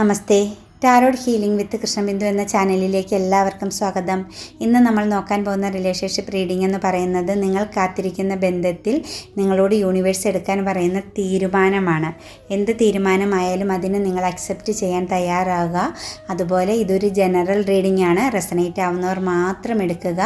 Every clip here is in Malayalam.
నమస్తే ടാരോഡ് ഹീലിംഗ് വിത്ത് കൃഷ്ണബിന്ദു എന്ന ചാനലിലേക്ക് എല്ലാവർക്കും സ്വാഗതം. ഇന്ന് നമ്മൾ നോക്കാൻ പോകുന്ന റിലേഷൻഷിപ്പ് റീഡിംഗ് എന്ന് പറയുന്നത് നിങ്ങൾ കാത്തിരിക്കുന്ന ബന്ധത്തിൽ നിങ്ങളോട് യൂണിവേഴ്സ് എടുക്കാൻ പറയുന്ന തീരുമാനമാണ്. എന്ത് തീരുമാനമായാലും അതിന് നിങ്ങൾ അക്സെപ്റ്റ് ചെയ്യാൻ തയ്യാറാകുക അതുപോലെ ഇതൊരു ജനറൽ റീഡിംഗ് ആണ്. റെസനേറ്റ് ആവുന്നവർ മാത്രം എടുക്കുക.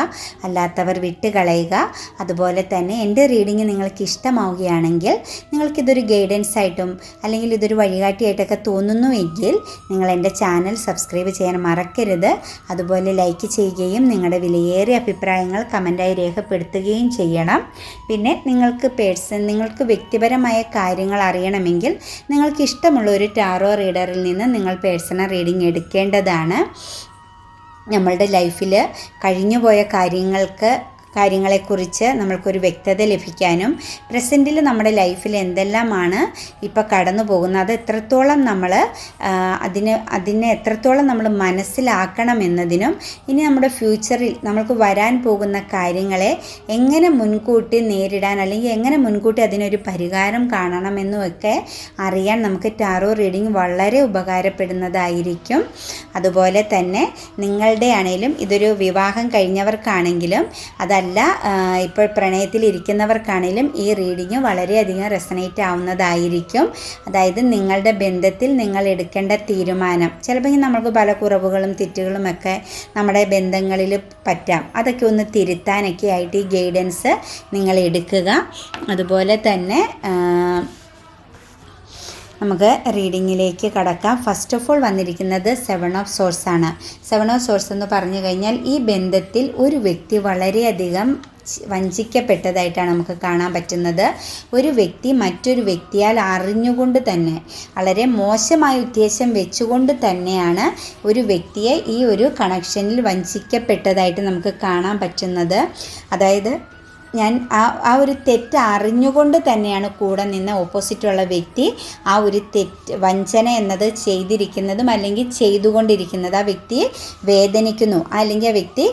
അല്ലാത്തവർ വിട്ട് കളയുക അതുപോലെ തന്നെ എന്റെ റീഡിംഗ് നിങ്ങൾക്ക് ഇഷ്ടമാവുകയാണെങ്കിൽ നിങ്ങൾക്കിതൊരു ഗൈഡൻസ് ആയിട്ടും അല്ലെങ്കിൽ ഇതൊരു വഴികാട്ടിയായിട്ടൊക്കെ തോന്നുന്നുവെങ്കിൽ നിങ്ങൾ എന്റെ ചാനൽ സബ്സ്ക്രൈബ് ചെയ്യാൻ മറക്കരുത്. അതുപോലെ ലൈക്ക് ചെയ്യുകയും നിങ്ങളുടെ വിലയേറിയ അഭിപ്രായങ്ങൾ കമന്റായി രേഖപ്പെടുത്തുകയും ചെയ്യണം. പിന്നെ നിങ്ങൾക്ക് പേഴ്സൺ നിങ്ങൾക്ക് വ്യക്തിപരമായ കാര്യങ്ങൾ അറിയണമെങ്കിൽ നിങ്ങൾക്ക് ഇഷ്ടമുള്ള ഒരു ടാറോ റീഡറിൽ നിന്ന് നിങ്ങൾ പേഴ്സണൽ റീഡിംഗ് എടുക്കേണ്ടതാണ്. നമ്മളുടെ ലൈഫിൽ കഴിഞ്ഞുപോയ കാര്യങ്ങൾക്ക് കാര്യങ്ങളെക്കുറിച്ച് നമ്മൾക്കൊരു വ്യക്തത ലഭിക്കാനും പ്രസന്റിൽ നമ്മുടെ ലൈഫിൽ എന്തെല്ലാമാണ് ഇപ്പോൾ കടന്നു പോകുന്നത് അത് എത്രത്തോളം നമ്മൾ അതിന് അതിനെ എത്രത്തോളം നമ്മൾ മനസ്സിലാക്കണം എന്നതിനും ഇനി നമ്മുടെ ഫ്യൂച്ചറിൽ നമ്മൾക്ക് വരാൻ പോകുന്ന കാര്യങ്ങളെ എങ്ങനെ മുൻകൂട്ടി നേരിടാൻ അല്ലെങ്കിൽ എങ്ങനെ മുൻകൂട്ടി അതിനൊരു പരിഹാരം കാണണമെന്നുമൊക്കെ അറിയാൻ നമുക്ക് ടാറോ റീഡിംഗ് വളരെ ഉപകാരപ്പെടുന്നതായിരിക്കും. അതുപോലെ തന്നെ നിങ്ങളുടെ ആണെങ്കിലും ഇതൊരു വിവാഹം കഴിഞ്ഞവർക്കാണെങ്കിലും അതല്ല ഇപ്പോൾ പ്രണയത്തിലിരിക്കുന്നവർക്കാണെങ്കിലും ഈ റീഡിങ് വളരെയധികം റെസനേറ്റ് ആവുന്നതായിരിക്കും. അതായത് നിങ്ങളുടെ ബന്ധത്തിൽ നിങ്ങൾ എടുക്കേണ്ട തീരുമാനം. ചിലപ്പോൾ നമുക്ക് പല കുറവുകളും തെറ്റുകളും ഒക്കെ നമ്മുടെ ബന്ധങ്ങളിൽ പറ്റാം. അതൊക്കെ ഒന്ന് തിരുത്താനൊക്കെ ആയിട്ട് ഈ ഗൈഡൻസ് നിങ്ങൾ എടുക്കുക. അതുപോലെ തന്നെ നമുക്ക് റീഡിങ്ങിലേക്ക് കടക്കാം. ഫസ്റ്റ് ഓഫ് ഓൾ വന്നിരിക്കുന്നത് സെവൻ ഓഫ് സോഴ്സ് ആണ്. സെവൻ ഓഫ് സോഴ്സ് എന്ന് പറഞ്ഞു കഴിഞ്ഞാൽ ഈ ബന്ധത്തിൽ ഒരു വ്യക്തി വളരെയധികം വഞ്ചിക്കപ്പെട്ടതായിട്ടാണ് നമുക്ക് കാണാൻ പറ്റുന്നത്. ഒരു വ്യക്തി മറ്റൊരു വ്യക്തിയാൽ അറിഞ്ഞുകൊണ്ട് തന്നെ വളരെ മോശമായ ഉദ്ദേശം വെച്ചുകൊണ്ട് തന്നെയാണ് ഒരു വ്യക്തിയെ ഈ ഒരു കണക്ഷനിൽ വഞ്ചിക്കപ്പെട്ടതായിട്ട് നമുക്ക് കാണാൻ പറ്റുന്നത്. അതായത് ഞാൻ ആ ആ ഒരു തെറ്റ് അറിഞ്ഞുകൊണ്ട് തന്നെയാണ് കൂടെ നിന്ന് ഓപ്പോസിറ്റുള്ള വ്യക്തി ആ ഒരു തെറ്റ് വഞ്ചന എന്നത് ചെയ്തിരിക്കുന്നതും അല്ലെങ്കിൽ ചെയ്തുകൊണ്ടിരിക്കുന്നത് ആ വ്യക്തിയെ വേദനിക്കുന്നു അല്ലെങ്കിൽ ആ വ്യക്തി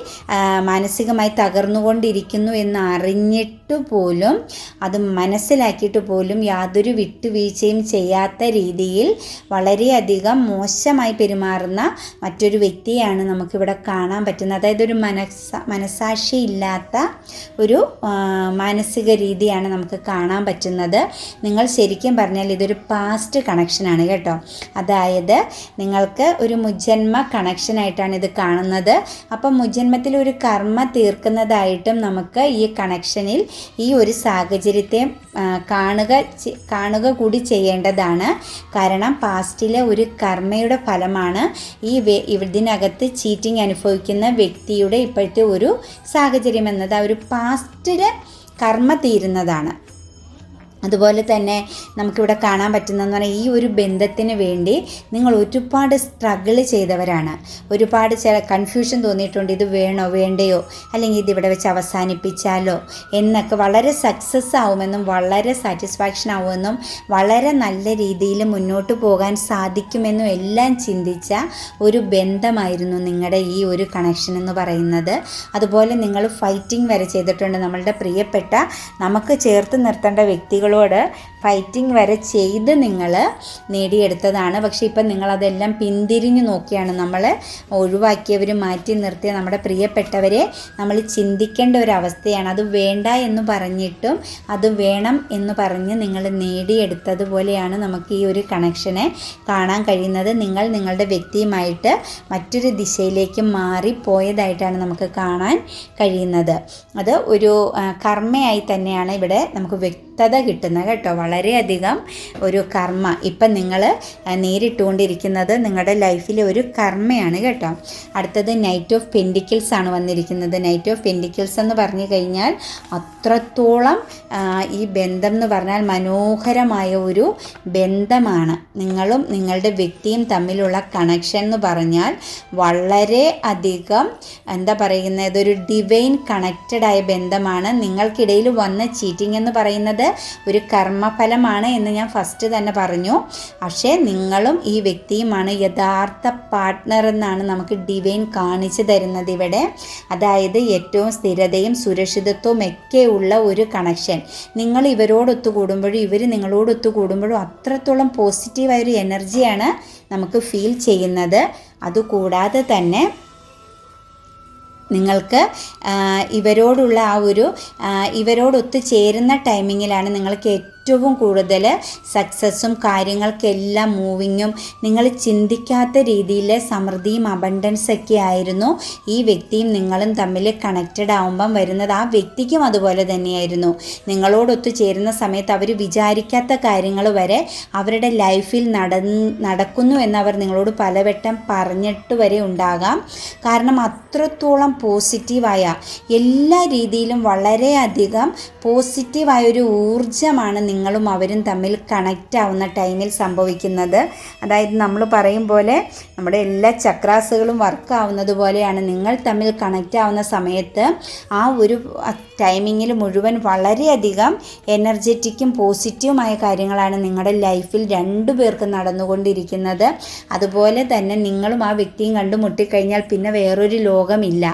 മാനസികമായി തകർന്നുകൊണ്ടിരിക്കുന്നു എന്ന് അറിഞ്ഞിട്ട് പോലും അത് മനസ്സിലാക്കിയിട്ട് പോലും യാതൊരു വിട്ടുവീഴ്ചയും ചെയ്യാത്ത രീതിയിൽ വളരെയധികം മോശമായി പെരുമാറുന്ന മറ്റൊരു വ്യക്തിയാണ് നമുക്കിവിടെ കാണാൻ പറ്റുന്നത്. അതായത് ഒരു മനസ്സ മനസാക്ഷി ഇല്ലാത്ത ഒരു മാനസിക രീതിയാണ് നമുക്ക് കാണാൻ പറ്റുന്നത്. നിങ്ങൾ ശരിക്കും പറഞ്ഞാൽ ഇതൊരു പാസ്റ്റ് കണക്ഷനാണ് കേട്ടോ. അതായത് നിങ്ങൾക്ക് ഒരു മുജന്മ കണക്ഷനായിട്ടാണ് ഇത് കാണുന്നത്. അപ്പം മുജന്മത്തിൽ ഒരു കർമ്മ തീർക്കുന്നതായിട്ടും നമുക്ക് ഈ കണക്ഷനിൽ ഈ ഒരു സാഹചര്യത്തെ കാണുക കാണുക കൂടി ചെയ്യേണ്ടതാണ്. കാരണം പാസ്റ്റിലെ ഒരു കർമ്മയുടെ ഫലമാണ് ഈ ഇതിനകത്ത് ചീറ്റിംഗ് അനുഭവിക്കുന്ന വ്യക്തിയുടെ ഇപ്പോഴത്തെ ഒരു സാഹചര്യം എന്നത്. ആ ഒരു പാസ്റ്റിൽ കർമ്മ തീരുന്നതാണ്. അതുപോലെ തന്നെ നമുക്കിവിടെ കാണാൻ പറ്റുന്നതെന്ന് പറഞ്ഞാൽ ഈ ഒരു ബന്ധത്തിന് വേണ്ടി നിങ്ങൾ ഒരുപാട് സ്ട്രഗിൾ ചെയ്തവരാണ്. ഒരുപാട് ചില കൺഫ്യൂഷൻ തോന്നിയിട്ടുണ്ട്. ഇത് വേണോ വേണ്ടയോ? അല്ലെങ്കിൽ ഇതിവിടെ വെച്ച് അവസാനിപ്പിച്ചാലോ? എന്നൊക്കെ വളരെ സക്സസ് ആവുമെന്നും വളരെ സാറ്റിസ്ഫാക്ഷൻ ആവുമെന്നും വളരെ നല്ല രീതിയിൽ മുന്നോട്ട് പോകാൻ സാധിക്കുമെന്നും എല്ലാം ചിന്തിച്ച ഒരു ബന്ധമായിരുന്നു നിങ്ങളുടെ ഈ ഒരു കണക്ഷൻ എന്ന് പറയുന്നത്. അതുപോലെ നിങ്ങൾ ഫൈറ്റിംഗ് വരെ ചെയ്തിട്ടുണ്ട്. നമ്മളുടെ പ്രിയപ്പെട്ട നമുക്ക് ചേർത്ത് നിർത്തേണ്ട വ്യക്തികൾ നിങ്ങളോട് ഫൈറ്റിംഗ് വരെ ചെയ്ത് നിങ്ങൾ നേടിയെടുത്തതാണ്. പക്ഷേ ഇപ്പം നിങ്ങളതെല്ലാം പിന്തിരിഞ്ഞു നോക്കിയാണ് നമ്മൾ ഒഴിവാക്കിയവർ മാറ്റി നിർത്തിയ നമ്മുടെ പ്രിയപ്പെട്ടവരെ നമ്മൾ ചിന്തിക്കേണ്ട ഒരു അവസ്ഥയാണ്. അത് വേണ്ട എന്ന് പറഞ്ഞിട്ടും അത് വേണം എന്ന് പറഞ്ഞ് നിങ്ങൾ നേടിയെടുത്തതുപോലെയാണ് നമുക്ക് ഈ ഒരു കണക്ഷനെ കാണാൻ കഴിയുന്നത്. നിങ്ങൾ നിങ്ങളുടെ വ്യക്തിയുമായിട്ട് മറ്റൊരു ദിശയിലേക്ക് മാറിപ്പോയതായിട്ടാണ് നമുക്ക് കാണാൻ കഴിയുന്നത്. അത് ഒരു കർമ്മയായി തന്നെയാണ് ഇവിടെ നമുക്ക് വ്യക്തത കിട്ടുന്നത് കേട്ടോ. വളരെയധികം ഒരു കർമ്മ ഇപ്പം നിങ്ങൾ നേരിട്ടുകൊണ്ടിരിക്കുന്നത് നിങ്ങളുടെ ലൈഫിലെ ഒരു കർമ്മയാണ് കേട്ടോ. അടുത്തത് നൈറ്റ് ഓഫ് പെൻഡിക്കിൾസ് ആണ് വന്നിരിക്കുന്നത്. നൈറ്റ് ഓഫ് പെൻഡിക്കിൾസ് എന്ന് പറഞ്ഞു കഴിഞ്ഞാൽ അത്രത്തോളം ഈ ബന്ധം എന്ന് പറഞ്ഞാൽ മനോഹരമായ ഒരു ബന്ധമാണ്. നിങ്ങളും നിങ്ങളുടെ വ്യക്തിയും തമ്മിലുള്ള കണക്ഷൻ എന്ന് പറഞ്ഞാൽ വളരെ അധികം എന്താ പറയുന്നത് ഒരു ഡിവൈൻ കണക്റ്റഡ് ആയ ബന്ധമാണ്. നിങ്ങൾക്കിടയിൽ വന്ന ചീറ്റിംഗ് എന്ന് പറയുന്നത് ഒരു കർമ്മഫലമാണ് എന്ന് ഞാൻ ഫസ്റ്റ് തന്നെ പറഞ്ഞു. പക്ഷേ നിങ്ങളും ഈ വ്യക്തിയുമാണ് യഥാർത്ഥ പാർട്ട്ണർ എന്നാണ് നമുക്ക് ഡിവൈൻ കാണിച്ചു തരുന്നത് ഇവിടെ. അതായത് ഏറ്റവും സ്ഥിരതയും സുരക്ഷിതത്വവും ഒക്കെ ഉള്ള ഒരു കണക്ഷൻ നിങ്ങൾ ഇവരോടൊത്തു കൂടുമ്പോഴും ഇവർ നിങ്ങളോടൊത്തു കൂടുമ്പോഴും അത്രത്തോളം പോസിറ്റീവായ ഒരു എനർജിയാണ് നമുക്ക് ഫീൽ ചെയ്യുന്നത്. അതുകൂടാതെ തന്നെ നിങ്ങൾക്ക് ഇവരോടുള്ള ആ ഒരു ഇവരോടൊത്ത് ചേരുന്ന ടൈമിങ്ങിലാണ് നിങ്ങൾക്ക് ഏറ്റവും കൂടുതൽ സക്സസ്സും കാര്യങ്ങൾക്കെല്ലാം മൂവിങ്ങും നിങ്ങൾ ചിന്തിക്കാത്ത രീതിയിലെ സമൃദ്ധിയും അബണ്ടൻസ് ഒക്കെ ആയിരുന്നു. ഈ വ്യക്തിയും നിങ്ങളും തമ്മിൽ കണക്റ്റഡ് ആവുമ്പം വരുന്നത് ആ വ്യക്തിക്കും അതുപോലെ തന്നെയായിരുന്നു. നിങ്ങളോടൊത്ത് ചേരുന്ന സമയത്ത് അവർ വിചാരിക്കാത്ത കാര്യങ്ങൾ വരെ അവരുടെ ലൈഫിൽ നട നടക്കുന്നു എന്നവർ നിങ്ങളോട് പലവട്ടം പറഞ്ഞിട്ട് വരെ ഉണ്ടാകാം. കാരണം അത്രത്തോളം പോസിറ്റീവായ എല്ലാ രീതിയിലും വളരെയധികം പോസിറ്റീവായ ഒരു ഊർജമാണ് നിങ്ങളും അവരും തമ്മിൽ കണക്റ്റ് ആവുന്ന ടൈമിൽ സംഭവിക്കുന്നത്. അതായത് നമ്മൾ പറയും പോലെ നമ്മുടെ എല്ലാ ചക്രാസുകളും വർക്ക് ആവുന്നത് പോലെയാണ് നിങ്ങൾ തമ്മിൽ കണക്റ്റ് ആവുന്ന സമയത്ത് ആ ഒരു ടൈമിങ്ങിൽ മുഴുവൻ വളരെയധികം എനർജറ്റിക്കും പോസിറ്റീവുമായ കാര്യങ്ങളാണ് നിങ്ങളുടെ ലൈഫിൽ രണ്ടു പേർക്ക് നടന്നുകൊണ്ടിരിക്കുന്നത്. അതുപോലെ തന്നെ നിങ്ങളും ആ വ്യക്തിയും കണ്ടുമുട്ടിക്കഴിഞ്ഞാൽ പിന്നെ വേറൊരു ലോകമില്ല.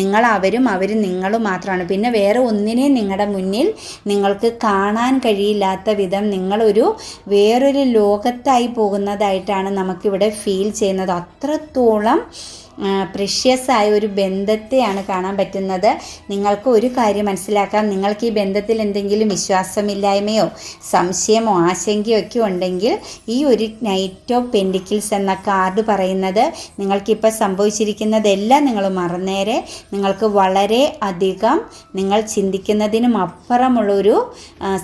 നിങ്ങൾ അവരും അവരും നിങ്ങളും മാത്രമാണ്. പിന്നെ വേറെ ഒന്നിനെയും നിങ്ങളുടെ മുന്നിൽ നിങ്ങൾക്ക് കാണാൻ കഴിയില്ലാത്ത വിധം നിങ്ങളൊരു വേറൊരു ലോകത്തായി പോകുന്നതായിട്ടാണ് നമുക്കിവിടെ ഫീൽ ചെയ്യുന്നത്. അത്രത്തോളം പ്രഷ്യസ് ആയ ഒരു ബന്ധത്തെയാണ് കാണാൻ പറ്റുന്നത്. നിങ്ങൾക്ക് ഒരു കാര്യം മനസ്സിലാക്കാം. നിങ്ങൾക്ക് ഈ ബന്ധത്തിൽ എന്തെങ്കിലും വിശ്വാസമില്ലായ്മയോ സംശയമോ ആശങ്കയോ ഒക്കെ ഉണ്ടെങ്കിൽ ഈ ഒരു നൈറ്റ് ഓഫ് പെൻഡിക്കിൾസ് എന്ന കാർഡ് പറയുന്നത് നിങ്ങൾക്കിപ്പോൾ സംഭവിച്ചിരിക്കുന്നതെല്ലാം നിങ്ങൾ മറന്നേരെ. നിങ്ങൾക്ക് വളരെ അധികം നിങ്ങൾ ചിന്തിക്കുന്നതിനും അപ്പുറമുള്ളൊരു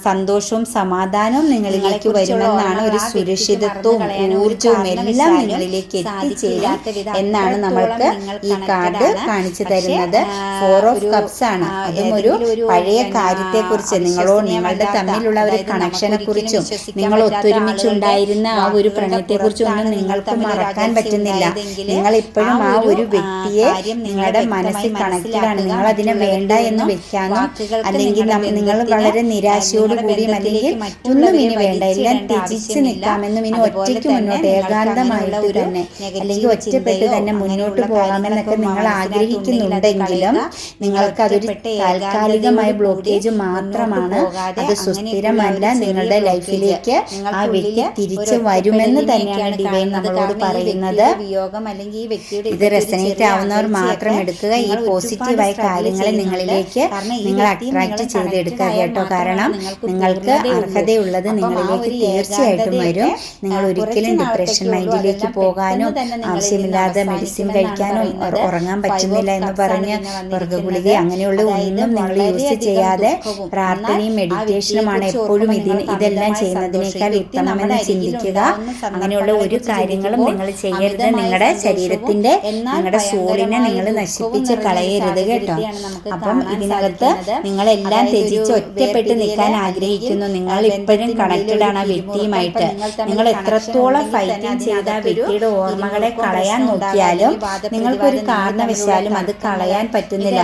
സന്തോഷവും സമാധാനവും നിങ്ങളിലേക്ക് വരുമെന്നാണ് ഒരു സുരക്ഷിതത്വവും ഊർജവും എല്ലാം നിങ്ങളിലേക്ക് എത്തിച്ചേരും എന്നാണ് നമ്മൾക്ക് ഈ കാർഡ് കാണിച്ചു തരുന്നത് ഫോർ ഓഫ് കപ്സ് ആണ്. അതും ഒരു പഴയ കാര്യത്തെക്കുറിച്ച് നിങ്ങളോ നിങ്ങളുടെ തമ്മിലുള്ള ഒരു കണക്ഷനെ കുറിച്ചും നിങ്ങൾ ഒത്തൊരുമിച്ചുണ്ടായിരുന്ന ആ ഒരു പ്രണയത്തെക്കുറിച്ചും ഒന്നും നിങ്ങൾക്ക് മറക്കാൻ പറ്റുന്നില്ല. നിങ്ങൾ ഇപ്പോഴും ആ ഒരു വ്യക്തിയെ നിങ്ങളുടെ മനസ്സിൽ കണക്റ്റഡാണ് നിങ്ങൾ അതിനെ വേണ്ട എന്ന് വെക്കാനോ അല്ലെങ്കിൽ നിങ്ങൾ വളരെ നിരാശയോട് കൂടി അല്ലെങ്കിൽ ഒന്നും ഇനി വേണ്ട. എല്ലാം തിരിച്ചു നിൽക്കാമെന്നും ഇനി ഒറ്റയ്ക്ക് മുന്നോട്ട് ഏകാന്തമായിട്ട് തന്നെ അല്ലെങ്കിൽ ഒറ്റപ്പെട്ട് തന്നെ മുന്നോട്ട് പോകാമെന്നൊക്കെ നിങ്ങൾ ആഗ്രഹിക്കുന്നുണ്ടെങ്കിലും നിങ്ങൾക്ക് അതൊരു താൽക്കാലികമായ ബ്ലോക്കേജ് മാത്രമാണ് അത് സുസ്ഥിരമല്ല നിങ്ങളുടെ ലൈഫിലേക്ക് ആ വ്യക്തി തിരിച്ചു വരുമെന്ന് തന്നെയാണ് ഡിവൈൻ നമ്മളോട് പറയുന്നത്. ഇത് റെസനേറ്റ് ആവുന്നവർ മാത്രം എടുക്കുക. ഈ പോസിറ്റീവായ കാര്യങ്ങളെ നിങ്ങളിലേക്ക് നിങ്ങൾ അട്രാക്ട് ചെയ്തെടുക്കുക കേട്ടോ. കാരണം നിങ്ങൾക്ക് അർഹതയുള്ളത് നിങ്ങളിലേക്ക് തീർച്ചയായിട്ടും വരും. നിങ്ങൾ ഒരിക്കലും ഡിപ്രഷൻ മൈൻഡിലേക്ക് പോകാനും ആവശ്യമില്ലാതെ മെഡിസിൻ കഴിക്കാനും ഉറങ്ങാൻ പറ്റുന്നില്ല എന്ന് പറഞ്ഞ് വർഗഗുളിക അങ്ങനെയുള്ള ഒന്നും നിങ്ങൾ യൂസ് ചെയ്യാതെ പ്രാർത്ഥനയും മെഡിറ്റേഷനുമാണ് എപ്പോഴും ഇതിന് ഇതെല്ലാം ചെയ്യുന്നതിനേക്കാൾ ഉത്തമമെന്ന് ചിന്തിക്കുക. അങ്ങനെയുള്ള ഒരു കാര്യങ്ങളും നിങ്ങൾ ചെയ്യരുത്. നിങ്ങളുടെ ശരീരത്തിന്റെ നിങ്ങളുടെ സോളിനെ നിങ്ങൾ നശിപ്പിച്ച് കളയരുത് കേട്ടോ. അപ്പം ഇതിനകത്ത് നിങ്ങളെല്ലാം ത്യജിച്ച് ഒറ്റപ്പെട്ട് നിൽക്കാൻ ആഗ്രഹിക്കുന്നു. നിങ്ങൾ ഇപ്പോഴും കണക്റ്റഡ് ആണ് ആ വ്യക്തിയുമായിട്ട്. നിങ്ങൾ എത്രത്തോളം ഫൈറ്റിംഗ് ചെയ്ത ആ വ്യക്തിയുടെ ഓർമ്മകളെ കളയാൻ നോക്കിയാലും നിങ്ങൾക്കൊരു കാരണവശാലും അത് കളയാൻ പറ്റുന്നില്ല.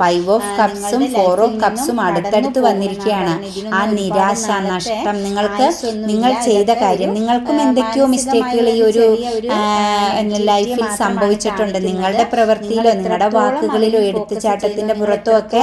ഫൈവ് ഓഫ് കപ്സും ഫോർ ഓഫ് കപ്സും അടുത്തടുത്ത് വന്നിരിക്കുകയാണ്. ആ നിരാശ നഷ്ടം. നിങ്ങൾക്ക് നിങ്ങൾ ചെയ്ത കാര്യം നിങ്ങൾക്കും എന്തൊക്കെയോ മിസ്റ്റേക്കുകൾ ഈ ഒരു ലൈഫിൽ സംഭവിച്ചിട്ടുണ്ട്. നിങ്ങളുടെ പ്രവൃത്തിയിലോ നിങ്ങളുടെ വാക്കുകളിലോ എടുത്തുചാട്ടത്തിന്റെ പുറത്തോ ഒക്കെ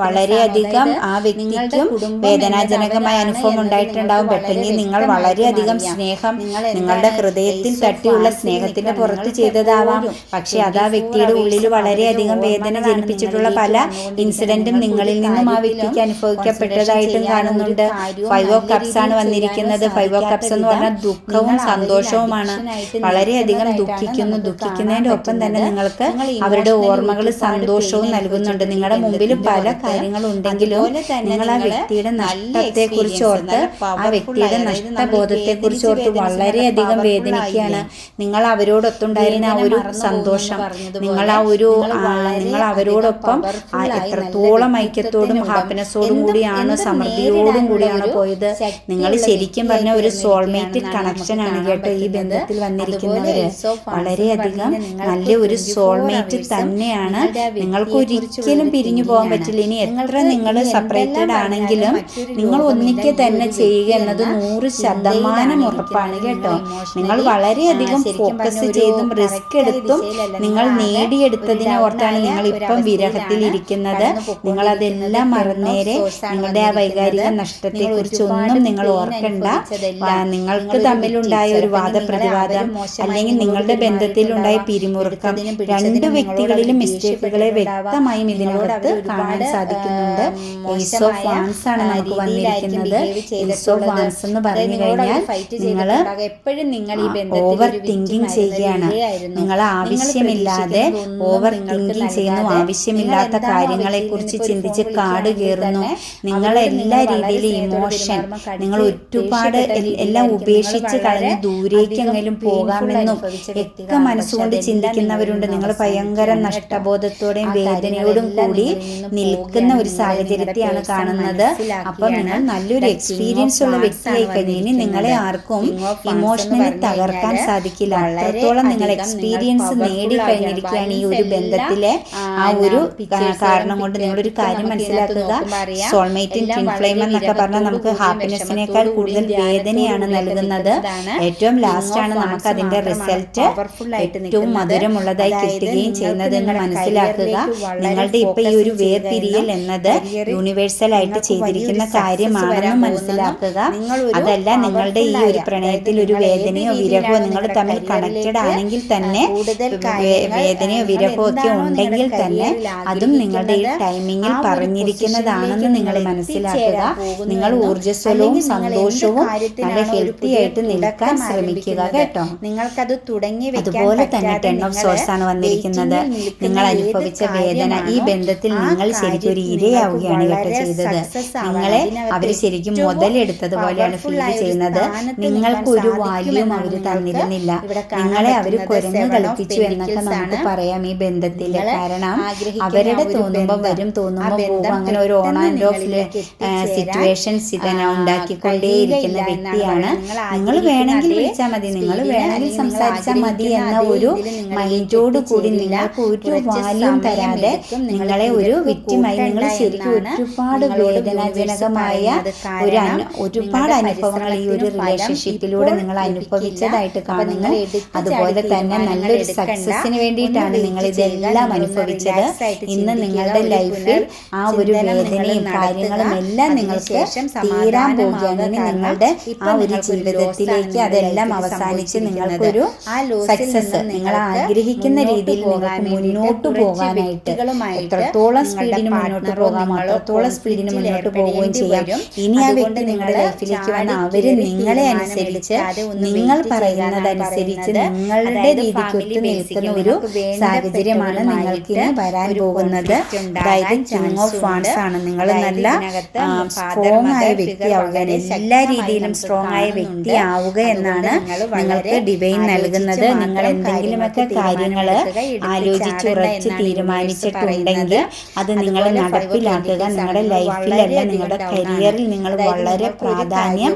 വളരെയധികം ആ വ്യക്തിക്കും വേദനാജനകമായ അനുഭവം ഉണ്ടായിട്ടുണ്ടാവും. പെട്ടെന്ന് നിങ്ങൾ വളരെയധികം സ്നേഹം നിങ്ങളുടെ ഹൃദയത്തിൽ തട്ടിയുള്ള സ്നേഹത്തിന്റെ പുറത്ത് ചെയ്തതാവാം. പക്ഷെ അത് ആ വ്യക്തിയുടെ ഉള്ളിൽ വളരെയധികം വേദന ജനിപ്പിച്ചിട്ടുള്ള പല ഇൻസിഡന്റും നിങ്ങളിൽ നിന്നും ആ വ്യക്തിക്ക് അനുഭവിക്കപ്പെട്ടതായിട്ടും കാണുന്നുണ്ട്. ഫൈവ് ഓഫ് കപ്സ് ആണ് വന്നിരിക്കുന്നത്. ഫൈവ് ഓഫ് കപ്സ് എന്ന് പറഞ്ഞാൽ ദുഃഖവും സന്തോഷവുമാണ്. വളരെയധികം ദുഃഖിക്കുന്നു. ദുഃഖിക്കുന്നതിന്റെ ഒപ്പം തന്നെ നിങ്ങൾക്ക് അവരുടെ ഓർമ്മകൾ സന്തോഷവും നൽകുന്നുണ്ട്. നിങ്ങളുടെ മുമ്പിൽ പല കാര്യങ്ങൾ ഉണ്ടെങ്കിലും നിങ്ങൾ ആ വ്യക്തിയുടെ നഷ്ടത്തെ കുറിച്ച് ഓർത്ത് ആ വ്യക്തിയുടെ നഷ്ടബോധത്തെ കുറിച്ച് ഓർത്ത് വളരെയധികം വേദനിക്കുകയാണ്. നിങ്ങൾ അവരോടൊത്തുണ്ടായിരുന്ന ആ ഒരു സന്തോഷം സന്തോഷം. നിങ്ങൾ ആ ഒരു നിങ്ങൾ അവരോടൊപ്പം എത്രത്തോളം ഐക്യത്തോടും ഹാപ്പിനെസ്സോടും കൂടിയാണ് സമൃദ്ധിയോടും കൂടിയാണ് പോയത്. നിങ്ങൾ ശരിക്കും പറഞ്ഞ ഒരു സോൾമേറ്റ് കണക്ഷൻ ആണ് കേട്ടോ ഈ ബന്ധത്തിൽ വന്നിരിക്കുന്നവര്. വളരെയധികം നല്ല ഒരു സോൾമേറ്റ് തന്നെയാണ്. നിങ്ങൾക്ക് ഒരിക്കലും പിരിഞ്ഞു പോകാൻ പറ്റില്ല. ഇനി എത്ര നിങ്ങൾ സെപ്പറേറ്റഡ് ആണെങ്കിലും നിങ്ങൾ ഒന്നിക്കെ തന്നെ ചെയ്യുക എന്നത് നൂറ് ശതമാനം ഉറപ്പാണ് കേട്ടോ. നിങ്ങൾ വളരെയധികം ഫോക്കസ് ചെയ്തും റിസ്ക് എടുത്തും നിങ്ങൾ നേടിയെടുത്തതിനെ ഓർത്താണ് നിങ്ങൾ ഇപ്പം വിരഹത്തിലിരിക്കുന്നത്. നിങ്ങൾ അതെല്ലാം മറന്നേരെ നിങ്ങളുടെ ആ വൈകാരിക നഷ്ടത്തെ കുറിച്ച് ഒന്നും നിങ്ങൾ ഓർക്കണ്ട. നിങ്ങൾക്ക് തമ്മിലുണ്ടായ ഒരു വാദപ്രതിവാദം അല്ലെങ്കിൽ നിങ്ങളുടെ ബന്ധത്തിലുണ്ടായ പിരിമുറുക്കം രണ്ട് വ്യക്തികളിലും മിസ്റ്റേക്കുകളെ വ്യക്തമായും ഇതിനകത്ത് കാണാൻ സാധിക്കുന്നുണ്ട്. ഈസ് ഓഫ് വാൻസ് ആണ് നമുക്ക് വന്നിരിക്കുന്നത്. ഓഫ് വാൻസ് എന്ന് പറഞ്ഞു കഴിഞ്ഞാൽ നിങ്ങൾ എപ്പോഴും നിങ്ങൾ ഈ ബന്ധത്തിൽ ഓവർ തിങ്കിങ് ചെയ്യുകയാണ്. നിങ്ങൾ ആവശ്യം ആവശ്യമില്ലാതെ ഓവർ തിങ്കിങ് ചെയ്യുന്നു ആവശ്യമില്ലാത്ത കാര്യങ്ങളെ കുറിച്ച് ചിന്തിച്ച് കാട് കയറുന്നു. നിങ്ങളെ എല്ലാ രീതിയിലും ഇമോഷൻ നിങ്ങൾ ഒരുപാട് എല്ലാം ഉപേക്ഷിച്ച് കളഞ്ഞ് ദൂരേക്കെങ്കിലും പോകാമെന്നും ഒക്കെ മനസ്സുകൊണ്ട് ചിന്തിക്കുന്നവരുണ്ട്. നിങ്ങൾ ഭയങ്കര നഷ്ടബോധത്തോടെയും വേദനയോടും കൂടി നിൽക്കുന്ന ഒരു സാഹചര്യത്തെയാണ് കാണുന്നത്. അപ്പൊ നിങ്ങൾ നല്ലൊരു എക്സ്പീരിയൻസ് ഉള്ള വ്യക്തിയായി കഴിഞ്ഞാൽ നിങ്ങളെ ആർക്കും ഇമോഷണലി തകർക്കാൻ സാധിക്കില്ല. അത്രത്തോളം നിങ്ങൾ എക്സ്പീരിയൻസ് നേടിക്കഴിഞ്ഞിരിക്കുകയാണ് ഈ ഒരു ബന്ധത്തിലെ. ആ ഒരു കാരണം കൊണ്ട് നിങ്ങളൊരു കാര്യം മനസ്സിലാക്കുക. സോൾമേറ്റ് ഇൻഫ്ലെയിം എന്നൊക്കെ പറഞ്ഞാൽ നമുക്ക് ഹാപ്പിനെസ്സിനേക്കാൾ കൂടുതൽ വേദനയാണ് നൽകുന്നത്. ഏറ്റവും ലാസ്റ്റ് ആണ് നമുക്ക് അതിന്റെ റിസൾട്ട് ഏറ്റവും മധുരമുള്ളതായി കിട്ടുകയും ചെയ്യുന്നത് എന്ന് മനസ്സിലാക്കുക. നിങ്ങളുടെ ഇപ്പൊ ഈ ഒരു വേർപിരിയൽ എന്നത് യൂണിവേഴ്സൽ ആയിട്ട് ചെയ്തിരിക്കുന്ന കാര്യമാണെന്ന് മനസ്സിലാക്കുക. അതല്ല നിങ്ങളുടെ ഈ ഒരു പ്രണയത്തിൽ ഒരു വേദനയോ വിരഹമോ നിങ്ങൾ തമ്മിൽ കണക്റ്റഡ് ആണെങ്കിൽ തന്നെ വേദനയോ വിരഹോ ഒക്കെ ഉണ്ടെങ്കിൽ തന്നെ അതും നിങ്ങളുടെ ഈ ടൈമിങ്ങിൽ പറഞ്ഞിരിക്കുന്നതാണെന്ന് നിങ്ങൾ മനസ്സിലാക്കുക. നിങ്ങൾ ഊർജസ്വലവും സന്തോഷവും നല്ല ഹെൽത്തി ആയിട്ട് നിൽക്കാൻ ശ്രമിക്കുക കേട്ടോ. നിങ്ങൾക്കത് തുടങ്ങി അതുപോലെ തന്നെ ടെൻ ഓഫ് സോഴ്സ് ആണ് വന്നിരിക്കുന്നത്. നിങ്ങൾ അനുഭവിച്ച വേദന ഈ ബന്ധത്തിൽ നിങ്ങൾ ശരിക്കും ഒരു ഇരയാവുകയാണ് കേട്ടോ ചെയ്തത്. നിങ്ങളെ അവർ ശരിക്കും മുതലെടുത്തത് പോലെയാണ് ഫീൽ ചെയ്യുന്നത്. നിങ്ങൾക്ക് ഒരു വാല്യൂം അവർ തന്നിരുന്നില്ല. നിങ്ങളെ അവർ കുരങ്ങ് കളിപ്പിച്ചു എന്നൊക്കെ പറയാം ഈ ബന്ധത്തിൽ കാരണം. അവരുടെ തോന്നുമ്പോൾ വരും തോന്നുമ്പോൾ അങ്ങനെ ഒരു ഓൺ ആൻഡ് ഓഫ് സിറ്റുവേഷൻസ് ഇതന്നെ ഉണ്ടാക്കിക്കൊണ്ടേയിരിക്കുന്ന വ്യക്തിയാണ്. നിങ്ങൾ വേണമെങ്കിൽ വിളിച്ചാൽ മതി. നിങ്ങൾ വേണമെങ്കിൽ സംസാരിച്ചാൽ മതി എന്ന ഒരു മൈൻഡോട് കൂടി നിങ്ങൾക്ക് ഒരു വാല്യം തരാതെ നിങ്ങളെ ഒരു വിറ്റുമായി നിങ്ങൾ ശരിക്കും ഒരുപാട് വേദനാജനകമായ ഒരു ഒരുപാട് അനുഭവങ്ങൾ ഈ ഒരു റിലേഷൻഷിപ്പിലൂടെ നിങ്ങൾ അനുഭവിച്ചതായിട്ട് കാണുന്നു. അതുപോലെ തന്നെ നല്ലൊരു സക്സസ് സക്സസിന് വേണ്ടിയിട്ടാണ് നിങ്ങൾ ഇതെല്ലാം അനുഭവിച്ചത്. ഇന്ന് നിങ്ങളുടെ ലൈഫിൽ ആ ഒരു വേദനയും കാര്യങ്ങളും എല്ലാം നിങ്ങൾക്ക് തീരാൻ പോകുകയാണ്. നിങ്ങളുടെ ആ ഒരു ജീവിതത്തിലേക്ക് അതെല്ലാം അവസാനിച്ച് നിങ്ങൾക്കൊരു സക്സസ് നിങ്ങൾ ആഗ്രഹിക്കുന്ന രീതിയിൽ നിങ്ങൾക്ക് മുന്നോട്ട് പോകാനായിട്ട് എത്രത്തോളം സ്പീഡിന് മുന്നോട്ട് പോകാം എത്രത്തോളം സ്പീഡിന് മുന്നോട്ട് പോവുകയും ചെയ്യാം. ഇനി ആ വ്യക്തി നിങ്ങളുടെ ലൈഫിലേക്ക് വന്ന അവർ നിങ്ങളെ അനുസരിച്ച് നിങ്ങൾ പറയുന്നതനുസരിച്ച് നിങ്ങളുടെ രീതിക്ക് ഒത്തു നിൽക്കുന്ന ഒരു സാഹചര്യമാണ് നിങ്ങൾക്ക് ഇനി വരാൻ പോകുന്നത്. അതായത് കിങ് ഓഫ് ആണ്. നിങ്ങൾ നല്ല സ്ട്രോങ് ആയ വ്യക്തിയാവുകയാണ് എല്ലാ രീതിയിലും സ്ട്രോങ് ആയ വ്യക്തി ആവുക എന്നാണ് നിങ്ങൾക്ക് ഡിവൈൻ നൽകുന്നത്. നിങ്ങൾ എന്തെങ്കിലുമൊക്കെ കാര്യങ്ങൾ ആലോചിച്ചുറച്ച് തീരുമാനിച്ചിട്ടുണ്ടെങ്കിൽ അത് നിങ്ങൾ നടപ്പിലാക്കുക. നിങ്ങളുടെ ലൈഫിലല്ല നിങ്ങളുടെ കരിയറിൽ നിങ്ങൾ വളരെ പ്രാധാന്യം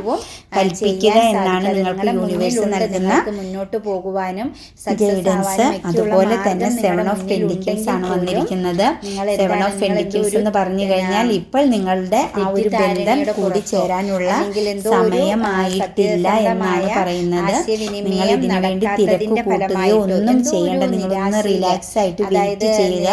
കൽപ്പിക്കുക എന്നാണ് നിങ്ങൾക്ക് യൂണിവേഴ്സ് നൽകുന്ന മുന്നോട്ട് പോകുവാനും സക്സസ് അതുപോലെ തന്നെ സെവൻ ഓഫ് പെൻഡിക്കൽസ് ആണ് വന്നിരിക്കുന്നത്. സെവൻ ഓഫ് പെൻഡിക്കൽസ് എന്ന് പറഞ്ഞു കഴിഞ്ഞാൽ ഇപ്പോൾ നിങ്ങളുടെ ആ ഒരു ബന്ധം കൂടി ചേരാനുള്ള സമയമായിട്ടില്ല എന്നാണ് പറയുന്നത്. നിങ്ങൾ ഇതിനു വേണ്ടി തിരക്ക് കൂട്ടുകയോ ഒന്നും ചെയ്യേണ്ട നിങ്ങളൊന്ന് റിലാക്സ് ആയിട്ട് വെയിറ്റ് ചെയ്യുക.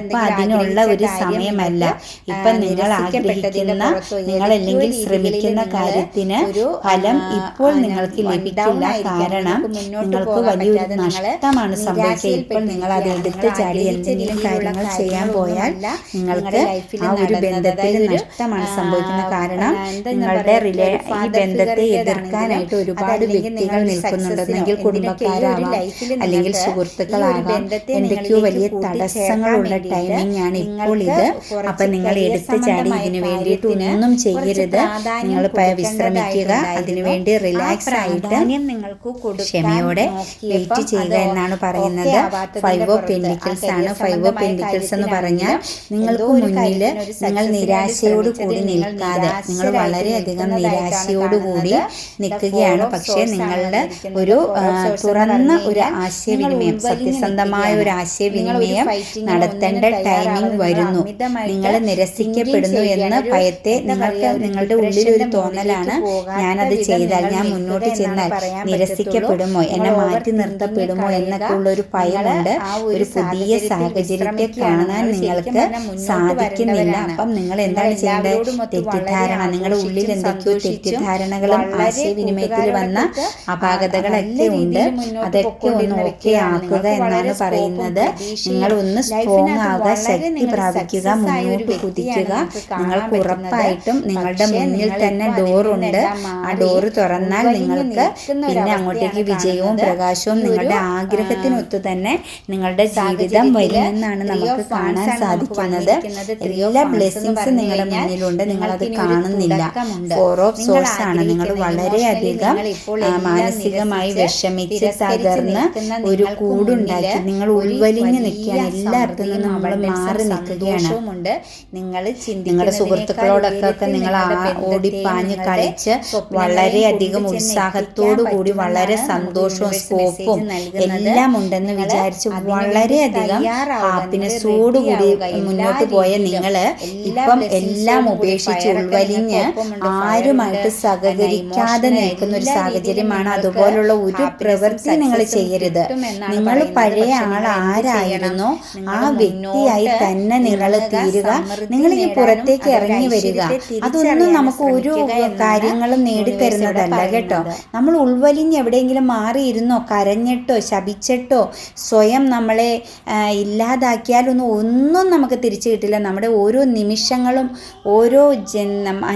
ഇപ്പൊ അതിനുള്ള ഒരു സമയമല്ല. ഇപ്പൊ നിങ്ങൾ ആഗ്രഹിക്കുന്ന നിങ്ങൾ അല്ലെങ്കിൽ ശ്രമിക്കുന്ന കാര്യത്തിന് ഫലം ഇപ്പോൾ നിങ്ങൾക്ക് ലഭിക്കില്ല. കാരണം നിങ്ങൾക്ക് വലിയൊരു നഷ്ടമാണ് സംഭവിക്കുക നിങ്ങൾ അത് എടുത്ത് ചാടി എന്തെങ്കിലും കാര്യങ്ങൾ ചെയ്യാൻ പോയാൽ നിങ്ങൾക്ക് ആ ഒരു ബന്ധത്തിൽ നഷ്ടമാണ് സംഭവിക്കുന്നത് കാരണം നിങ്ങളുടെ റിലേ ഈ ബന്ധത്തെ എതിർക്കാനായിട്ട് ഒരുപാട് വ്യക്തികൾ നിൽക്കുന്നുണ്ടെന്നെങ്കിൽ കുടുംബക്കാരാവാം അല്ലെങ്കിൽ സുഹൃത്തുക്കളാകാം എന്തൊക്കെയോ വലിയ തടസ്സങ്ങളുള്ള ടൈമിംഗ് ആണ് ഇപ്പോൾ ഇത്. അപ്പം നിങ്ങൾ എടുത്ത് ചാടി ഇതിനു വേണ്ടിയിട്ട് ഒന്നും ചെയ്യരുത്. നിങ്ങൾ വിശ്രമിക്കുക. അതിനുവേണ്ടി റിലാക്സ് ആയിട്ട് നിങ്ങൾക്ക് ക്ഷമയോടെ വെയിറ്റ് ചെയ്യുക എന്നാണ് പറയുന്നത് കാണുന്നത് നിൽക്കുകയാണ് ഓഫ് ആണ് പക്ഷേ ഓഫ് എന്ന് പറഞ്ഞാൽ നിങ്ങൾക്ക് The four of ആ, swords എന്ന് തുറന്ന പറഞ്ഞു ഒരു നിൽക്കുകയാണ് ആശയവിനിമയം നിങ്ങളുടെ ഒരു സത്യസന്ധമായ ഒരു ആശയവിനിമയം സത്യസന്ധമായ ഒരു ആശയവിനിമയം നടത്തേണ്ട ടൈമിംഗ് വരുന്നു. നിങ്ങൾ നിരസിക്കപ്പെടുന്നു എന്ന്. ഭയത്തെ നിങ്ങൾക്ക് നിങ്ങളുടെ ഉള്ളിൽ ഒരു തോന്നലാണ്. ഞാനത് ചെയ്താൽ ഞാൻ മുന്നോട്ട് ചെന്നാൽ നിരസിക്കപ്പെടുമോ. എന്നെ മാറ്റി നിർത്തപ്പെടുമോ. എന്നൊക്കെ ഉള്ള ഒരു ഭയമുണ്ട് ഒരു പുതിയ സാഹചര്യത്തെ കാണാൻ നിങ്ങൾക്ക് സാധിക്കുന്നില്ല അപ്പം നിങ്ങൾ എന്താണ് ചെയ്യേണ്ടത്? തെറ്റിദ്ധാരണ. നിങ്ങളുടെ ഉള്ളിൽ എന്തൊക്കെയോ തെറ്റിദ്ധാരണകളും ആശയവിനിമയത്തിൽ വന്ന അപാകതകളൊക്കെ ഉണ്ട്. അതൊക്കെ ഒന്ന് ഓക്കെ ആക്കുക എന്നാണ് പറയുന്നത്. നിങ്ങൾ ഒന്ന് സ്ട്രോങ് ആവുക ശക്തി പ്രാപിക്കുക മുന്നോട്ട് കുതിക്കുക. നിങ്ങൾക്ക്. ഉറപ്പായിട്ടും നിങ്ങളുടെ മുന്നിൽ തന്നെ ഡോറുണ്ട് ആ ഡോറ് തുറന്നാൽ നിങ്ങൾക്ക് പിന്നെ അങ്ങോട്ടേക്ക് വിജയവും പ്രകാശവും നിങ്ങളുടെ ആ, ആഗ്രഹത്തിനൊത്ത് തന്നെ നിങ്ങളുടെ ജീവിതം വരുമെന്നാണ് നമുക്ക് കാണാൻ സാധിക്കുന്നത്. എല്ലാ ബ്ലെസ്സിങ്സ് നിങ്ങളുടെ മുന്നിലുണ്ട്. നിങ്ങളത് അത് കാണുന്നില്ല. ഫോർ ഓഫ് സോഴ്സ് ആണ്. നിങ്ങൾ വളരെയധികം മാനസികമായി വിഷമിച്ച് തകർന്ന് ഒരു കൂടുണ്ടാക്കി നിങ്ങൾ ഉൾവലിഞ്ഞ് നിൽക്കുകയാണ്. എല്ലായിടത്തും നിന്നും നമ്മൾ മാറി നിൽക്കുകയാണ്. നിങ്ങൾ നിങ്ങളുടെ സുഹൃത്തുക്കളോടൊക്കെ നിങ്ങൾ ഓടിപ്പാഞ്ഞ് കളിച്ച് വളരെയധികം ഉത്സാഹത്തോടു കൂടി വളരെ സന്തോഷവും സ്കോപ്പും എല്ലാം ഉണ്ടെന്ന് വിചാരിച്ച് വളരെയധികം ഹാപ്പിനെസ്സോടു കൂടി മുന്നോട്ട് പോയ നിങ്ങൾ ഇപ്പം എല്ലാം ഉപേക്ഷിച്ച് ഉൾവലിഞ്ഞ് ആരുമായിട്ട് സഹകരിക്കാതെ നിൽക്കുന്ന ഒരു സാഹചര്യമാണ് അതുപോലുള്ള ഒരു പ്രവൃത്തി നിങ്ങൾ ചെയ്യരുത്. നിങ്ങൾ പഴയ ആൾ ആരായിരുന്നോ? ആ വ്യക്തിയായി തന്നെ നിങ്ങൾ തീരുക. നിങ്ങൾ ഈ പുറത്തേക്ക് ഇറങ്ങി വരിക. അതൊന്നും നമുക്ക് ഒരു കാര്യങ്ങളും നേടിത്തരുന്നതല്ല കേട്ടോ. നമ്മൾ ഉൾവലിഞ്ഞ് എവിടെയെങ്കിലും മാറിയിരുന്നോ? കരഞ്ഞിട്ടോ? ശപിച്ചിട്ടോ? സ്വയം നമ്മളെ ഇല്ലാതാക്കിയാലൊന്നും ഒന്നും നമുക്ക് തിരിച്ചു കിട്ടില്ല. നമ്മുടെ ഓരോ നിമിഷങ്ങളും ഓരോ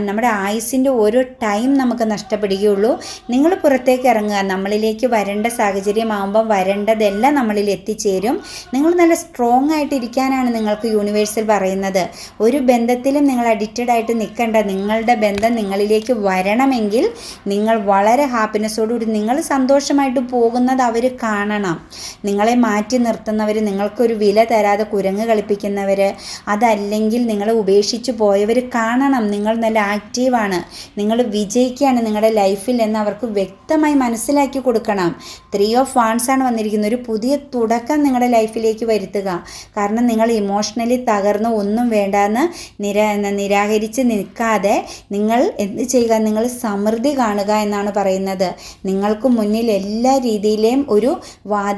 നമ്മുടെ ആയുസിന്റെ ഓരോ ടൈം നമുക്ക് നഷ്ടപ്പെടുകയുള്ളൂ. നിങ്ങൾ പുറത്തേക്ക് ഇറങ്ങുക. നമ്മളിലേക്ക് വരേണ്ട സാഹചര്യമാകുമ്പോൾ വരേണ്ടതെല്ലാം നമ്മളിൽ എത്തിച്ചേരും. നിങ്ങൾ നല്ല സ്ട്രോങ് ആയിട്ടിരിക്കാനാണ് നിങ്ങൾക്ക് യൂണിവേഴ്സിൽ പറയുന്നത്. ഒരു ബന്ധത്തിലും നിങ്ങൾ അഡിക്റ്റഡ് ആയിട്ട് നിൽക്കേണ്ട. നിങ്ങളുടെ ബന്ധം നിങ്ങളിലേക്ക് വരണമെങ്കിൽ നിങ്ങൾ വളരെ ഹാപ്പിനെസ്സോടുകൂടി നിങ്ങൾ സന്തോഷമായിട്ട് പോകുന്നത് അവർ കാണണം. നിങ്ങളെ മാറ്റി നിർത്തുന്നവർ നിങ്ങൾക്കൊരു വില തരാതെ കുരങ്ങ് കളിപ്പിക്കുന്നവർ അതല്ലെങ്കിൽ നിങ്ങളെ ഉപേക്ഷിച്ച് പോയവർ കാണണം. നിങ്ങൾ നല്ല ആക്റ്റീവാണ്. നിങ്ങൾ വിജയിക്കുകയാണ് നിങ്ങളുടെ ലൈഫിൽ എന്ന് അവർക്ക് വ്യക്തമായി മനസ്സിലാക്കി കൊടുക്കണം. ത്രീ ഓഫ് വാൺസ് ആണ് വന്നിരിക്കുന്നത്. ഒരു പുതിയ തുടക്കം നിങ്ങളുടെ ലൈഫിലേക്ക് വരുത്തുക. കാരണം നിങ്ങൾ ഇമോഷണലി തകർന്ന് ഒന്നും വേണ്ടെന്ന് നിരാ നിരാകരിച്ച് നിൽക്കാതെ നിങ്ങൾ എന്ത് ചെയ്യുക? നിങ്ങൾ സമൃദ്ധി കാണുക എന്നാണ് പറയുന്നത്. നിങ്ങൾക്ക് മുന്നിൽ എല്ലാ രീതിയിലെയും ഒരു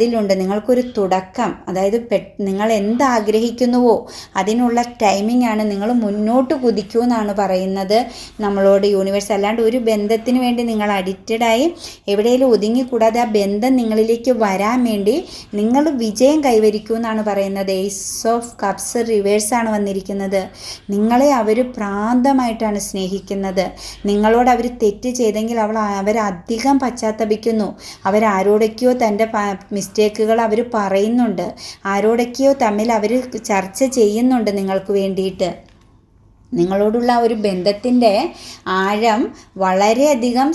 വാതിലുണ്ട് നിങ്ങൾക്കൊരു തുടക്കം. അതായത് പെ നിങ്ങൾ എന്താഗ്രഹിക്കുന്നുവോ അതിനുള്ള ടൈമിംഗ് ആണ് നിങ്ങൾ മുന്നോട്ട് കുതിക്കൂ എന്നാണ് പറയുന്നത് നമ്മളോട് യൂണിവേഴ്സ് അല്ലാണ്ട് ഒരു ബന്ധത്തിന് വേണ്ടി നിങ്ങൾ അഡിക്റ്റഡായി എവിടെയെങ്കിലും ഒതുങ്ങിക്കൂടാതെ ആ ബന്ധം നിങ്ങളിലേക്ക് വരാൻ വേണ്ടി നിങ്ങൾ വിജയം കൈവരിക്കൂ എന്നാണ് പറയുന്നത്. ഏസ് ഓഫ് കപ്സ് ആണ് വന്നിരിക്കുന്നത്. നിങ്ങളെ അവർ പ്രാന്തമായിട്ടാണ് സ്നേഹിക്കുന്നത്. നിങ്ങളോട് അവർ തെറ്റ് ചെയ്തെങ്കിൽ അവൾ അവരധികം പശ്ചാത്തപിക്കുന്നു. അവരാരോടൊക്കെയോ തന്റെ മിസ്റ്റേക്കുകൾ അവർ പറയുന്നുണ്ട്. ആരോടൊക്കെയോ തമ്മിൽ അവർ ചർച്ച ചെയ്യുന്നുണ്ട് നിങ്ങൾക്ക് വേണ്ടിയിട്ട്. നിങ്ങളോടുള്ള ഒരു ബന്ധത്തിന്റെ ആഴം വളരെയധികം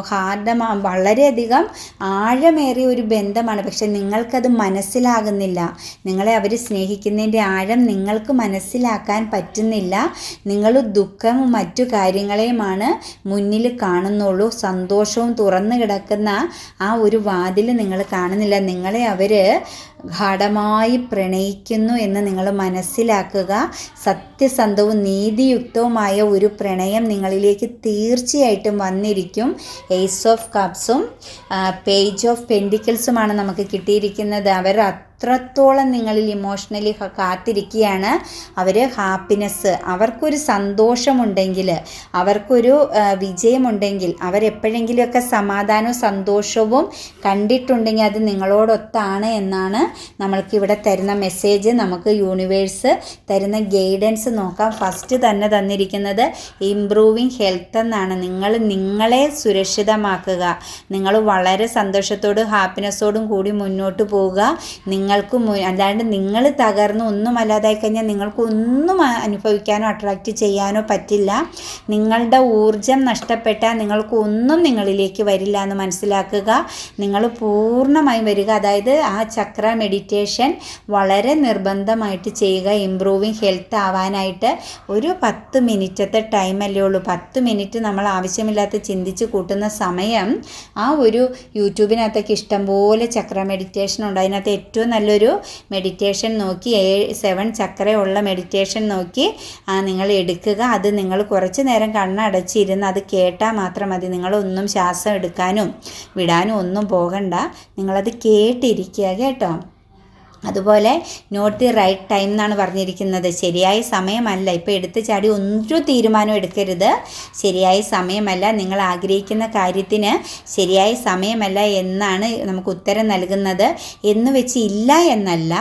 ഹാർഡമാ വളരെയധികം ആഴമേറിയ ഒരു ബന്ധമാണ്. പക്ഷെ നിങ്ങൾക്കത് മനസ്സിലാകുന്നില്ല. നിങ്ങളെ അവർ സ്നേഹിക്കുന്നതിന്റെ ആഴം നിങ്ങൾക്ക് മനസ്സിലാക്കാൻ പറ്റുന്നില്ല. നിങ്ങൾ ദുഃഖവും മറ്റു കാര്യങ്ങളെയുമാണ് മുന്നിൽ കാണുന്നുള്ളൂ. സന്തോഷവും തുറന്നു കിടക്കുന്ന ആ ഒരു വാതിൽ നിങ്ങൾ കാണുന്നില്ല. നിങ്ങളെ അവർ ഗാഠമായി പ്രണയിക്കുന്നു എന്ന് നിങ്ങൾ മനസ്സിലാക്കുക. സത്യസന്ധവും നീതിയുക്തവുമായ ഒരു പ്രണയം നിങ്ങളിലേക്ക് തീർച്ചയായിട്ടും വന്നിരിക്കും. എയ്സ് ഓഫ് കപ്സും പേജ് ഓഫ് പെൻഡിക്കിൾസുമാണ് നമുക്ക് കിട്ടിയിരിക്കുന്നത്. അവർ അത്രത്തോളം നിങ്ങളിൽ ഇമോഷണലി കാത്തിരിക്കുകയാണ്. അവർ ഹാപ്പിനെസ് അവർക്കൊരു സന്തോഷമുണ്ടെങ്കിൽ അവർക്കൊരു വിജയമുണ്ടെങ്കിൽ അവരെപ്പോഴെങ്കിലുമൊക്കെ സമാധാനവും സന്തോഷവും കണ്ടിട്ടുണ്ടെങ്കിൽ അത് നിങ്ങളോടൊത്താണ് എന്നാണ് നമ്മൾക്ക് ഇവിടെ തരുന്ന മെസ്സേജ് നമുക്ക് യൂണിവേഴ്സ് തരുന്ന ഗൈഡൻസ് നോക്കാം. ഫസ്റ്റ് തന്നെ തന്നിരിക്കുന്നത് ഇംപ്രൂവിങ് ഹെൽത്ത് എന്നാണ്. നിങ്ങൾ നിങ്ങളെ സുരക്ഷിതമാക്കുക. നിങ്ങൾ വളരെ സന്തോഷത്തോടും ഹാപ്പിനെസ്സോടും കൂടി മുന്നോട്ട് പോവുക. നിങ്ങൾക്ക് അല്ലാണ്ട് നിങ്ങൾ തകർന്ന് ഒന്നും അല്ലാതായി കഴിഞ്ഞാൽ നിങ്ങൾക്ക് ഒന്നും അനുഭവിക്കാനോ അട്രാക്റ്റ് ചെയ്യാനോ പറ്റില്ല. നിങ്ങളുടെ ഊർജം നഷ്ടപ്പെട്ടാൽ നിങ്ങൾക്ക് ഒന്നും നിങ്ങളിലേക്ക് വരില്ല എന്ന് മനസ്സിലാക്കുക. നിങ്ങൾ പൂർണമായും വരിക. അതായത് ആ ചക്ര മെഡിറ്റേഷൻ വളരെ നിർബന്ധമായിട്ട് ചെയ്യുക. ഇമ്പ്രൂവിങ് ഹെൽത്ത് ആവാനായിട്ട് ഒരു പത്ത് മിനിറ്റത്തെ ടൈമല്ലേ ഉള്ളൂ. പത്ത് മിനിറ്റ് നമ്മൾ ആവശ്യമില്ലാത്ത ചിന്തിച്ച് കൂട്ടുന്ന സമയം ആ ഒരു യൂട്യൂബിനകത്തൊക്കെ ഇഷ്ടംപോലെ ചക്ര മെഡിറ്റേഷൻ ഉണ്ട്. അതിനകത്ത് ഏറ്റവും നല്ലൊരു മെഡിറ്റേഷൻ നോക്കി സെവൻ ചക്രയുള്ള മെഡിറ്റേഷൻ നോക്കി നിങ്ങൾ എടുക്കുക. അത് നിങ്ങൾ കുറച്ച് നേരം കണ്ണടച്ചിരുന്ന് അത് കേട്ടാൽ മാത്രം മതി. നിങ്ങളൊന്നും ശ്വാസം എടുക്കാനും വിടാനും ഒന്നും പോകണ്ട. നിങ്ങളത് കേട്ടിരിക്കുക കേട്ടോ. അതുപോലെ നോട്ട് ദി റൈറ്റ് ടൈം എന്നാണ് പറഞ്ഞിരിക്കുന്നത്. ശരിയായ സമയമല്ല. ഇപ്പോൾ എടുത്ത് ചാടി ഒന്നും തീരുമാനം എടുക്കരുത്. ശരിയായ സമയമല്ല. നിങ്ങൾ ആഗ്രഹിക്കുന്ന കാര്യത്തിന് ശരിയായ സമയമല്ല എന്നാണ് നമുക്ക് ഉത്തരം നൽകുന്നത്. എന്ന് വെച്ച് ഇല്ല എന്നല്ല.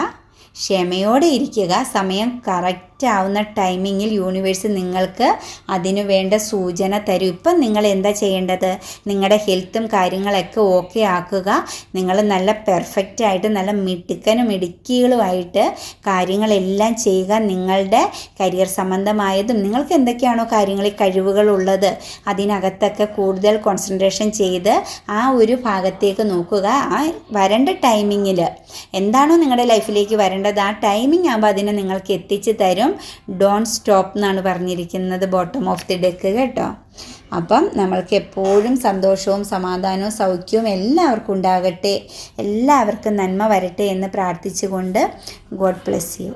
ക്ഷമയോടെ ഇരിക്കുക. സമയം കറക്റ്റ് ആവുന്ന ടൈമിങ്ങിൽ യൂണിവേഴ്സ് നിങ്ങൾക്ക് അതിനു വേണ്ട സൂചന തരും. ഇപ്പം നിങ്ങൾ എന്താ ചെയ്യേണ്ടത്? നിങ്ങളുടെ ഹെൽത്തും കാര്യങ്ങളൊക്കെ ഓക്കെ ആക്കുക. നിങ്ങൾ നല്ല പെർഫെക്റ്റ് ആയിട്ട് നല്ല മിടുക്കനും മിടുക്കികളുമായിട്ട് കാര്യങ്ങളെല്ലാം ചെയ്യുക. നിങ്ങളുടെ കരിയർ സംബന്ധമായതും നിങ്ങൾക്ക് എന്തൊക്കെയാണോ കാര്യങ്ങളിൽ കഴിവുകളുള്ളത് അതിനകത്തൊക്കെ കൂടുതൽ കോൺസെൻട്രേഷൻ ചെയ്ത് ആ ഒരു ഭാഗത്തേക്ക് നോക്കുക. ആ വരേണ്ട ടൈമിങ്ങിൽ എന്താണോ നിങ്ങളുടെ ലൈഫിലേക്ക് വരേണ്ടത്? ആ ടൈമിംഗ് ആകുമ്പോൾ അതിനെ നിങ്ങൾക്ക് എത്തിച്ച് തരും. ഡോൺ സ്റ്റോപ്പ് എന്നാണ് പറഞ്ഞിരിക്കുന്നത് ബോട്ടം ഓഫ് ദി ഡെക്ക് കേട്ടോ. അപ്പം നമ്മൾക്ക് എപ്പോഴും സന്തോഷവും സമാധാനവും സൗഖ്യവും എല്ലാവർക്കും ഉണ്ടാകട്ടെ എല്ലാവർക്കും നന്മ വരട്ടെ എന്ന് പ്രാർത്ഥിച്ചുകൊണ്ട് ഗോഡ് ബ്ലെസ് യു